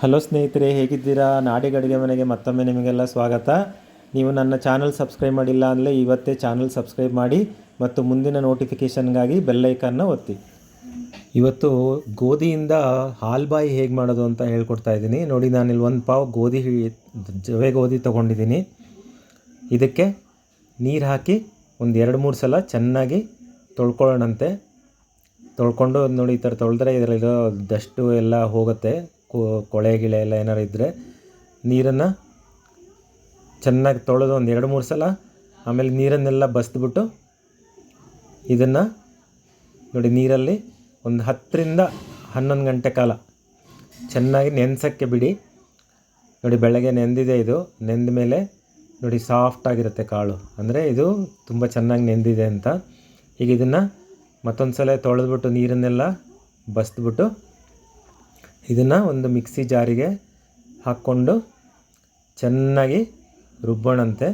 Hello ಸ್ನೇಹಿತರೆ, ಹೇಗಿದ್ದೀರಾ? ನಾಡಿ ಅಡುಗೆ ಮನೆಗೆ ಮತ್ತೊಮ್ಮೆ ನಿಮಗೆಲ್ಲ ಸ್ವಾಗತ. ನೀವು ನನ್ನ ಚಾನಲ್ ಸಬ್ಸ್ಕ್ರೈಬ್ ಮಾಡಿಲ್ಲ ಅಂದರೆ ಇವತ್ತೇ ಚಾನಲ್ ಸಬ್ಸ್ಕ್ರೈಬ್ ಮಾಡಿ ಮತ್ತು ಮುಂದಿನ ನೋಟಿಫಿಕೇಷನ್ಗಾಗಿ ಬೆಲ್ಲೈಕನ್ನ ಒತ್ತಿ. ಇವತ್ತು ಗೋಧಿಯಿಂದ ಹಾಲ್ಬಾಯಿ ಹೇಗೆ ಮಾಡೋದು ಅಂತ ಹೇಳ್ಕೊಡ್ತಾ ಇದ್ದೀನಿ. ನೋಡಿ, ನಾನಿಲ್ಲಿ ಒಂದು ಪಾವ್ ಗೋಧಿ ಜವೆ ಗೋಧಿ ತೊಗೊಂಡಿದ್ದೀನಿ. ಇದಕ್ಕೆ ನೀರು ಹಾಕಿ ಒಂದು ಎರಡು ಮೂರು ಸಲ ಚೆನ್ನಾಗಿ ತೊಳ್ಕೊಳ್ಳೋಣಂತೆ. ತೊಳ್ಕೊಂಡು ನೋಡಿ, ಈ ಥರ ತೊಳೆದ್ರೆ ಇದರಲ್ಲಿರೋ ದಷ್ಟು ಎಲ್ಲ ಹೋಗುತ್ತೆ. ಕೊಳೆ ಗಿಳೆ ಎಲ್ಲ ಏನಾರು ಇದ್ದರೆ ನೀರನ್ನು ಚೆನ್ನಾಗಿ ತೊಳೆದು ಒಂದು ಎರಡು ಮೂರು ಸಲ ಆಮೇಲೆ ನೀರನ್ನೆಲ್ಲ ಬಸ್ದ್ಬಿಟ್ಟು ಇದನ್ನು ನೋಡಿ ನೀರಲ್ಲಿ ಒಂದು ಹತ್ತರಿಂದ ಹನ್ನೊಂದು ಗಂಟೆ ಕಾಲ ಚೆನ್ನಾಗಿ ನೆನೆಸೋಕ್ಕೆ ಬಿಡಿ. ನೋಡಿ ಬೆಳಗ್ಗೆ ನೆಂದಿದೆ ಇದು. ನೆಂದ ಮೇಲೆ ನೋಡಿ ಸಾಫ್ಟಾಗಿರುತ್ತೆ ಕಾಳು. ಅಂದರೆ ಇದು ತುಂಬ ಚೆನ್ನಾಗಿ ನೆಂದಿದೆ ಅಂತ. ಈಗ ಇದನ್ನು ಮತ್ತೊಂದು ಸಲ ತೊಳೆದ್ಬಿಟ್ಟು ನೀರನ್ನೆಲ್ಲ ಬಸ್ದ್ಬಿಟ್ಟು ಇದನ್ನು ಒಂದು ಮಿಕ್ಸಿ ಜಾರಿಗೆ ಹಾಕ್ಕೊಂಡು ಚೆನ್ನಾಗಿ ರುಬ್ಬೋಣಂತೆ.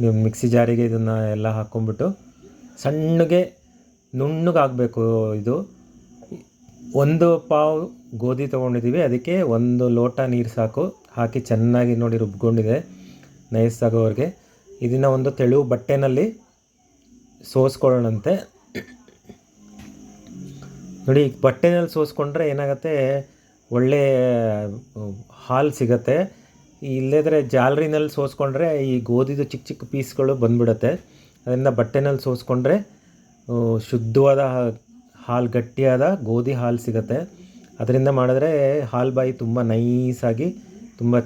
ನೀವು ಮಿಕ್ಸಿ ಜಾರಿಗೆ ಇದನ್ನು ಎಲ್ಲ ಹಾಕ್ಕೊಂಬಿಟ್ಟು ಸಣ್ಣಗೆ ನುಣ್ಣಗಾಗಬೇಕು ಇದು. ಒಂದು ಪಾವ್ ಗೋಧಿ ತೊಗೊಂಡಿದ್ದೀವಿ, ಅದಕ್ಕೆ ಒಂದು ಲೋಟ ನೀರು ಸಾಕು. ಹಾಕಿ ಚೆನ್ನಾಗಿ ನೋಡಿ ರುಬ್ಕೊಂಡಿದೆ ನೈಸ್ ಇದನ್ನು ಒಂದು ತೆಳು ಬಟ್ಟೆನಲ್ಲಿ ಸೋಸ್ಕೊಳ್ಳೋಣಂತೆ. ನೋಡಿ, ಬಟ್ಟೆನಲ್ಲಿ ಸೋಸ್ಕೊಂಡ್ರೆ ಏನಾಗುತ್ತೆ, ಒಳ್ಳೆ ಹಾಲು ಸಿಗತ್ತೆ. ಇಲ್ಲದ್ರೆ ಜಾಲರಿನಲ್ಲಿ ಸೋಸ್ಕೊಂಡ್ರೆ ಈ ಗೋಧಿದು ಚಿಕ್ಕ ಚಿಕ್ಕ ಪೀಸ್ಗಳು ಬಂದ್ಬಿಡುತ್ತೆ. ಅದರಿಂದ ಬಟ್ಟೆನಲ್ಲಿ ಸೋಸ್ಕೊಂಡ್ರೆ ಶುದ್ಧವಾದ ಹಾಲು, ಗಟ್ಟಿಯಾದ ಗೋಧಿ ಹಾಲು ಸಿಗತ್ತೆ. ಅದರಿಂದ ಮಾಡಿದ್ರೆ ಹಾಲು ಬಾಯಿ ತುಂಬ ನೈಸಾಗಿ ತುಂಬ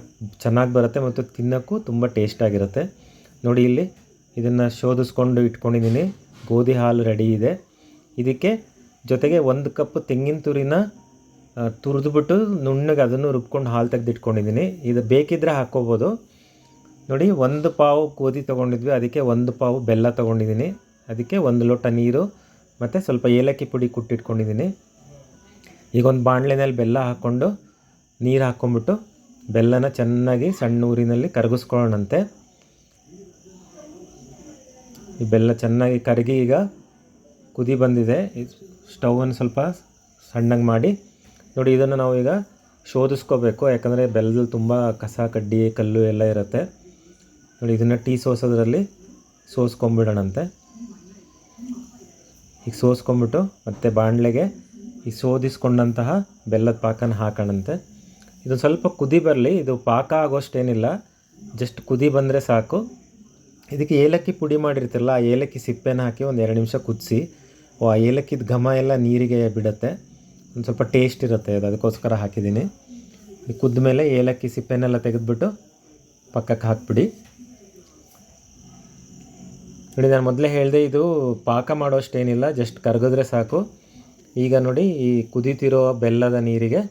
ಚೆನ್ನಾಗಿ ಬರುತ್ತೆ ಮತ್ತು ತಿನ್ನೋಕ್ಕೂ ತುಂಬ ಟೇಸ್ಟಾಗಿರುತ್ತೆ ನೋಡಿ ಇಲ್ಲಿ, ಇದನ್ನು ಶೋಧಿಸ್ಕೊಂಡು ಇಟ್ಕೊಂಡಿದ್ದೀನಿ. ಗೋಧಿ ಹಾಲು ರೆಡಿ ಇದೆ. ಇದಕ್ಕೆ ಜೊತೆಗೆ ಒಂದು ಕಪ್ ತೆಂಗಿನ ತುರಿನ ತುರಿದ್ಬಿಟ್ಟು ನುಣ್ಣಗೆ ಅದನ್ನು ರುಬ್ಕೊಂಡು ಹಾಲು ತೆಗೆದಿಟ್ಕೊಂಡಿದ್ದೀನಿ. ಇದು ಬೇಕಿದ್ದರೆ ಹಾಕ್ಕೋಬೋದು. ನೋಡಿ, ಒಂದು ಪಾವು ಗೋಧಿ ತೊಗೊಂಡಿದ್ವಿ, ಅದಕ್ಕೆ ಒಂದು ಪಾವು ಬೆಲ್ಲ ತೊಗೊಂಡಿದ್ದೀನಿ. ಅದಕ್ಕೆ ಒಂದು ಲೋಟ ನೀರು ಮತ್ತು ಸ್ವಲ್ಪ ಏಲಕ್ಕಿ ಪುಡಿ ಕುಟ್ಟಿಟ್ಕೊಂಡಿದ್ದೀನಿ. ಈಗ ಒಂದು ಬಾಣಲೆನಲ್ಲಿ ಬೆಲ್ಲ ಹಾಕ್ಕೊಂಡು ನೀರು ಹಾಕ್ಕೊಂಬಿಟ್ಟು ಬೆಲ್ಲನ ಚೆನ್ನಾಗಿ ಸಣ್ಣ ಊರಿನಲ್ಲಿ ಕರಗಿಸ್ಕೊಳ್ಳೋಣಂತೆ. ಈ ಬೆಲ್ಲ ಚೆನ್ನಾಗಿ ಕರಗಿ ಈಗ ಕುದಿ ಬಂದಿದೆ. ಸ್ಟವನ್ನು ಸ್ವಲ್ಪ ಸಣ್ಣಗೆ ಮಾಡಿ ನೋಡಿ ಇದನ್ನು ನಾವು ಈಗ ಶೋಧಿಸ್ಕೋಬೇಕು. ಯಾಕಂದರೆ ಬೆಲ್ಲದಲ್ಲಿ ತುಂಬ ಕಸ, ಕಡ್ಡಿ, ಕಲ್ಲು ಎಲ್ಲ ಇರುತ್ತೆ. ನೋಡಿ ಇದನ್ನು ಟೀ ಸೋಸೋದ್ರಲ್ಲಿ ಸೋಸ್ಕೊಂಬಿಡೋಣಂತೆ. ಈಗ ಸೋಸ್ಕೊಂಬಿಟ್ಟು ಮತ್ತೆ ಬಾಣಲೆಗೆ ಈ ಶೋಧಿಸ್ಕೊಂಡಂತಹ ಬೆಲ್ಲದ ಪಾಕನ ಹಾಕೋಣಂತೆ. ಇದು ಸ್ವಲ್ಪ ಕುದಿ ಬರಲಿ, ಇದು ಪಾಕ ಆಗೋಷ್ಟೇನಿಲ್ಲ. ಜಸ್ಟ್ ಕುದಿ ಬಂದರೆ ಸಾಕು. ಇದಕ್ಕೆ ಏಲಕ್ಕಿ ಪುಡಿ ಮಾಡಿರ್ತಿರಲ್ಲ, ಆ ಏಲಕ್ಕಿ ಸಿಪ್ಪೆನ ಹಾಕಿ ಒಂದು ಎರಡು ನಿಮಿಷ ಕುದಿಸಿ. ಆ ಏಲಕ್ಕಿದ ಘಮ ಎಲ್ಲ ನೀರಿಗೆ ಬಿಡುತ್ತೆ. ಒಂದು ಸ್ವಲ್ಪ ಟೇಸ್ಟ್ ಇರುತ್ತೆ ಅದು. ಅದಕ್ಕೋಸ್ಕರ ಹಾಕಿದ್ದೀನಿ. ಕುದ್ದ ಮೇಲೆ ಏಲಕ್ಕಿ ಸಿಪ್ಪೆನೆಲ್ಲ ತೆಗೆದುಬಿಟ್ಟು ಪಕ್ಕಕ್ಕೆ ಹಾಕ್ಬಿಡಿ. ನೋಡಿ, ನಾನು ಮೊದಲೇ ಹೇಳಿದೆ ಇದು ಪಾಕ ಮಾಡೋಷ್ಟೇನಿಲ್ಲ ಜಸ್ಟ್ ಕರಗಿದ್ರೆ ಸಾಕು. ಈಗ ನೋಡಿ, ಈ ಕುದೀತಿರೋ ಬೆಲ್ಲದ ನೀರಿಗೆ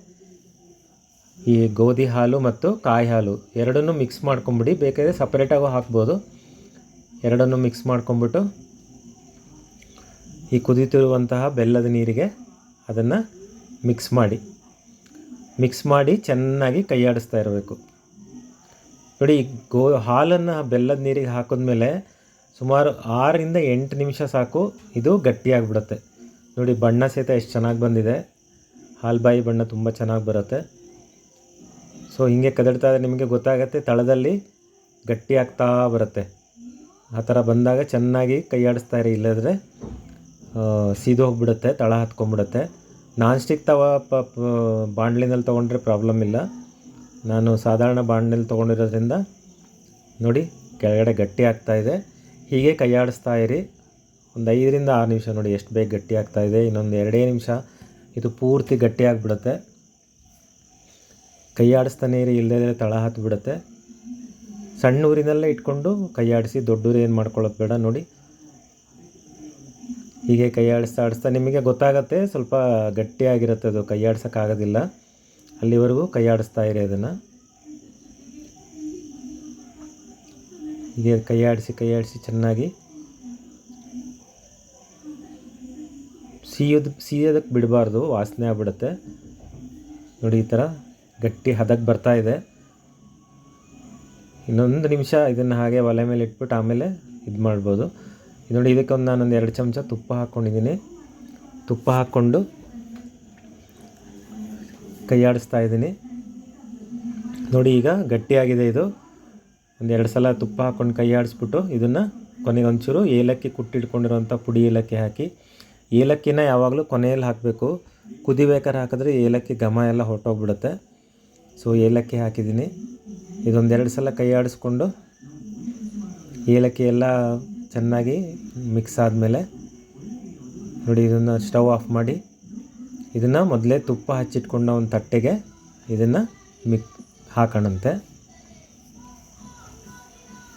ಈ ಗೋಧಿ ಹಾಲು ಮತ್ತು ಕಾಯಿ ಹಾಲು ಎರಡನ್ನೂ ಮಿಕ್ಸ್ ಮಾಡ್ಕೊಂಬಿಡಿ. ಬೇಕಾದರೆ ಸಪ್ರೇಟಾಗೂ ಹಾಕ್ಬೋದು. ಎರಡನ್ನೂ ಮಿಕ್ಸ್ ಮಾಡ್ಕೊಂಬಿಟ್ಟು ಈ ಕುದಿತಿರುವಂತಹ ಬೆಲ್ಲದ ನೀರಿಗೆ ಅದನ್ನು ಮಿಕ್ಸ್ ಮಾಡಿ. ಮಿಕ್ಸ್ ಮಾಡಿ ಚೆನ್ನಾಗಿ ಕೈಯಾಡಿಸ್ತಾ ಇರಬೇಕು. ನೋಡಿ ಗೋ, ಹಾಲನ್ನು ಬೆಲ್ಲದ ನೀರಿಗೆ ಹಾಕಿದ್ಮೇಲೆ ಸುಮಾರು ಆರರಿಂದ ಎಂಟು ನಿಮಿಷ ಸಾಕು ಇದು ಗಟ್ಟಿಯಾಗಿಬಿಡುತ್ತೆ. ನೋಡಿ, ಬಣ್ಣ ಸಹಿತ ಎಷ್ಟು ಚೆನ್ನಾಗಿ ಬಂದಿದೆ. ಹಾಲ್ಬಾಯಿ ಬಣ್ಣ ತುಂಬ ಚೆನ್ನಾಗಿ ಬರುತ್ತೆ. ಸೊ ಹೀಗೆ ಕದಡ್ತಾ ಇದ್ರೆ ನಿಮಗೆ ಗೊತ್ತಾಗುತ್ತೆ, ತಳದಲ್ಲಿ ಗಟ್ಟಿ ಆಗ್ತಾ ಬರುತ್ತೆ. ಆ ಥರ ಬಂದಾಗ ಚೆನ್ನಾಗಿ ಕೈಯಾಡಿಸ್ತಾ ಇರಿ, ಇಲ್ಲದ್ರೆ ಸೀದು ಹೋಗ್ಬಿಡುತ್ತೆ ತಳ ಹತ್ಕೊಂಡ್ಬಿಡುತ್ತೆ. ನಾನ್ ಸ್ಟಿಕ್ ತವ ಬಾಣಲಿನಲ್ಲಿ ತೊಗೊಂಡ್ರೆ ಪ್ರಾಬ್ಲಮ್ ಇಲ್ಲ. ನಾನು ಸಾಧಾರಣ ಬಾಣಲಿನಲ್ಲಿ ತೊಗೊಂಡಿರೋದ್ರಿಂದ ನೋಡಿ ಕೆಳಗಡೆ ಗಟ್ಟಿ ಆಗ್ತಾ ಇದೆ. ಹೀಗೆ ಕೈಯಾಡಿಸ್ತಾ ಇರಿ. ಒಂದು ಐದರಿಂದ ಆರು ನಿಮಿಷ ನೋಡಿ ಎಷ್ಟು ಬೇಗ ಗಟ್ಟಿ ಇದೆ. ಇನ್ನೊಂದು ಎರಡೇ ನಿಮಿಷ. ಇದು ಪೂರ್ತಿ ಗಟ್ಟಿ ಆಗಿಬಿಡುತ್ತೆ. ಕೈಯಾಡಿಸ್ತಾನೆ ಇರಿ ಇಲ್ಲದೇ ತಳ ಹತ್ಬಿಡುತ್ತೆ. ಸಣ್ಣ ಊರಿನಲ್ಲೇ ಇಟ್ಕೊಂಡು ಕೈಯಾಡಿಸಿ, ದೊಡ್ಡೂರು ಏನು ಮಾಡ್ಕೊಳ್ಳೋದು ಬೇಡ. ನೋಡಿ ಹೀಗೆ ಕೈ ಆಡಿಸ್ತಾ ಆಡಿಸ್ತಾ ನಿಮಗೆ ಗೊತ್ತಾಗತ್ತೆ, ಸ್ವಲ್ಪ ಗಟ್ಟಿಯಾಗಿರುತ್ತೆ ಅದು, ಕೈಯಾಡ್ಸೋಕ್ಕಾಗೋದಿಲ್ಲ. ಅಲ್ಲಿವರೆಗೂ ಕೈಯಾಡಿಸ್ತಾ ಇರಿ ಅದನ್ನು. ಹೀಗೆ ಕೈ ಆಡಿಸಿ ಚೆನ್ನಾಗಿ. ಸಿಯೋದು ಸೀಯೋದಕ್ಕೆ ಬಿಡಬಾರ್ದು, ವಾಸನೆ ಆಗ್ಬಿಡುತ್ತೆ. ನೋಡಿ ಈ ಥರ ಗಟ್ಟಿ ಹದಕ್ಕೆ ಬರ್ತಾ ಇದೆ. ಇನ್ನೊಂದು ನಿಮಿಷ ಇದನ್ನು ಹಾಗೆ ಒಲೆ ಮೇಲೆ ಇಟ್ಬಿಟ್ಟು ಆಮೇಲೆ ಇದು ಮಾಡ್ಬೋದು ಇದು ನೋಡಿ, ಇದಕ್ಕೆ ಒಂದು ನಾನೊಂದು ಎರಡು ಚಮಚ ತುಪ್ಪ ಹಾಕ್ಕೊಂಡಿದ್ದೀನಿ ತುಪ್ಪ ಹಾಕ್ಕೊಂಡು ಕೈಯಾಡಿಸ್ತಾ ಇದ್ದೀನಿ. ನೋಡಿ, ಈಗ ಗಟ್ಟಿಯಾಗಿದೆ ಇದು. ಒಂದು ಎರಡು ಸಲ ತುಪ್ಪ ಹಾಕ್ಕೊಂಡು ಕೈಯಾಡಿಸ್ಬಿಟ್ಟು ಇದನ್ನು ಕೊನೆಗೆ ಒಂಚೂರು ಏಲಕ್ಕಿ ಕುಟ್ಟಿಟ್ಕೊಂಡಿರುವಂಥ ಪುಡಿ ಏಲಕ್ಕಿ ಹಾಕಿ. ಏಲಕ್ಕಿನ ಯಾವಾಗಲೂ ಕೊನೆಯಲ್ಲಿ ಹಾಕಬೇಕು. ಕುದಿಬೇಕಾದ್ರೆ ಹಾಕಿದ್ರೆ ಏಲಕ್ಕಿ ಘಮ ಎಲ್ಲ ಹೊರಟೋಗ್ಬಿಡುತ್ತೆ. ಸೊ, ಏಲಕ್ಕಿ ಹಾಕಿದ್ದೀನಿ. ಇದೊಂದೆರಡು ಸಲ ಕೈಯಾಡಿಸ್ಕೊಂಡು ಏಲಕ್ಕಿ ಎಲ್ಲ ಚೆನ್ನಾಗಿ ಮಿಕ್ಸ್ ಆದಮೇಲೆ ನೋಡಿ ಇದನ್ನು ಸ್ಟವ್ ಆಫ್ ಮಾಡಿ, ಇದನ್ನು ಮೊದಲೇ ತುಪ್ಪ ಹಚ್ಚಿಟ್ಕೊಂಡ ಒಂದು ತಟ್ಟೆಗೆ ಇದನ್ನು ಮಿಕ್ ಹಾಕೋಣಂತೆ.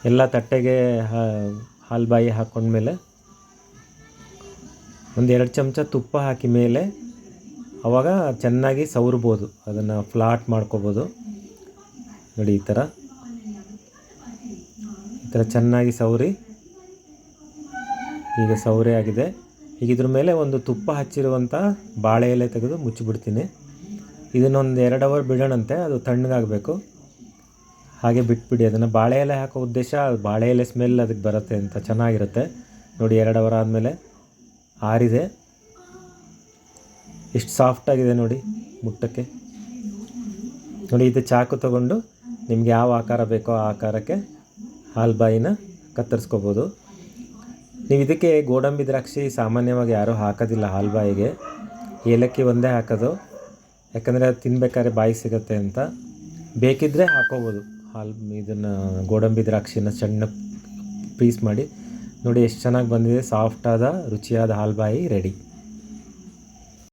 ಎಲ್ಲ ತಟ್ಟೆಗೆ ಹಾಲು ಬಾಯಿ ಹಾಕ್ಕೊಂಡ್ಮೇಲೆ ಒಂದು ಎರಡು ಚಮಚ ತುಪ್ಪ ಹಾಕಿ ಮೇಲೆ ಆವಾಗ ಚೆನ್ನಾಗಿ ಸವರ್ಬೋದು, ಅದನ್ನು ಫ್ಲಾಟ್ ಮಾಡ್ಕೋಬೋದು. ನೋಡಿ ಈ ಥರ ಈ ಥರ ಚೆನ್ನಾಗಿ ಸವರಿ. ಈಗ ಸೌರೆ ಆಗಿದೆ. ಈಗ ಇದ್ರ ಮೇಲೆ ಒಂದು ತುಪ್ಪ ಹಚ್ಚಿರುವಂಥ ಬಾಳೆ ಎಲೆ ತೆಗೆದು ಮುಚ್ಚಿಬಿಡ್ತೀನಿ. ಇದನ್ನೊಂದು ಎರಡು ಅವರ್ ಬಿಡೋಣಂತೆ, ಅದು ತಣ್ಣಗಾಗಬೇಕು. ಹಾಗೆ ಬಿಟ್ಬಿಡಿ, ಅದನ್ನು ಬಾಳೆ ಎಲೆ ಹಾಕೋ ಉದ್ದೇಶ ಬಾಳೆ ಎಲೆ ಸ್ಮೆಲ್ ಅದಕ್ಕೆ ಬರುತ್ತೆ ಅಂತ ಚೆನ್ನಾಗಿರುತ್ತೆ. ನೋಡಿ, ಎರಡು ಅವರ್ ಆದಮೇಲೆ ಆರಿದೆ. ಎಷ್ಟು ಸಾಫ್ಟಾಗಿದೆ ನೋಡಿ ಮುಟ್ಟಕ್ಕೆ. ನೋಡಿ, ಇದು ಚಾಕು ತಗೊಂಡು ನಿಮ್ಗೆ ಯಾವ ಆಕಾರ ಬೇಕೋ ಆ ಆಕಾರಕ್ಕೆ ಹಾಲು ಬಾಯಿನ ಕತ್ತರಿಸ್ಕೋಬೋದು. ನೀವು ಇದಕ್ಕೆ ಗೋಡಂಬಿ ದ್ರಾಕ್ಷಿ ಸಾಮಾನ್ಯವಾಗಿ ಯಾರೂ ಹಾಕೋದಿಲ್ಲ ಹಾಲು ಬಾಯಿಗೆ ಏಲಕ್ಕಿ ಒಂದೇ ಹಾಕೋದು. ಯಾಕಂದರೆ ಅದು ತಿನ್ಬೇಕಾದ್ರೆ ಬಾಯಿ ಸಿಗುತ್ತೆ ಅಂತ. ಬೇಕಿದ್ದರೆ ಹಾಕೋಬೋದು. ಹಾಲು ಇದನ್ನು ಗೋಡಂಬಿ ದ್ರಾಕ್ಷಿನ ಸಣ್ಣ ಪೀಸ್ ಮಾಡಿ ನೋಡಿ, ಎಷ್ಟು ಚೆನ್ನಾಗಿ ಬಂದಿದೆ. ಸಾಫ್ಟಾದ ರುಚಿಯಾದ ಹಾಲ್ಬಾಯಿ ರೆಡಿ.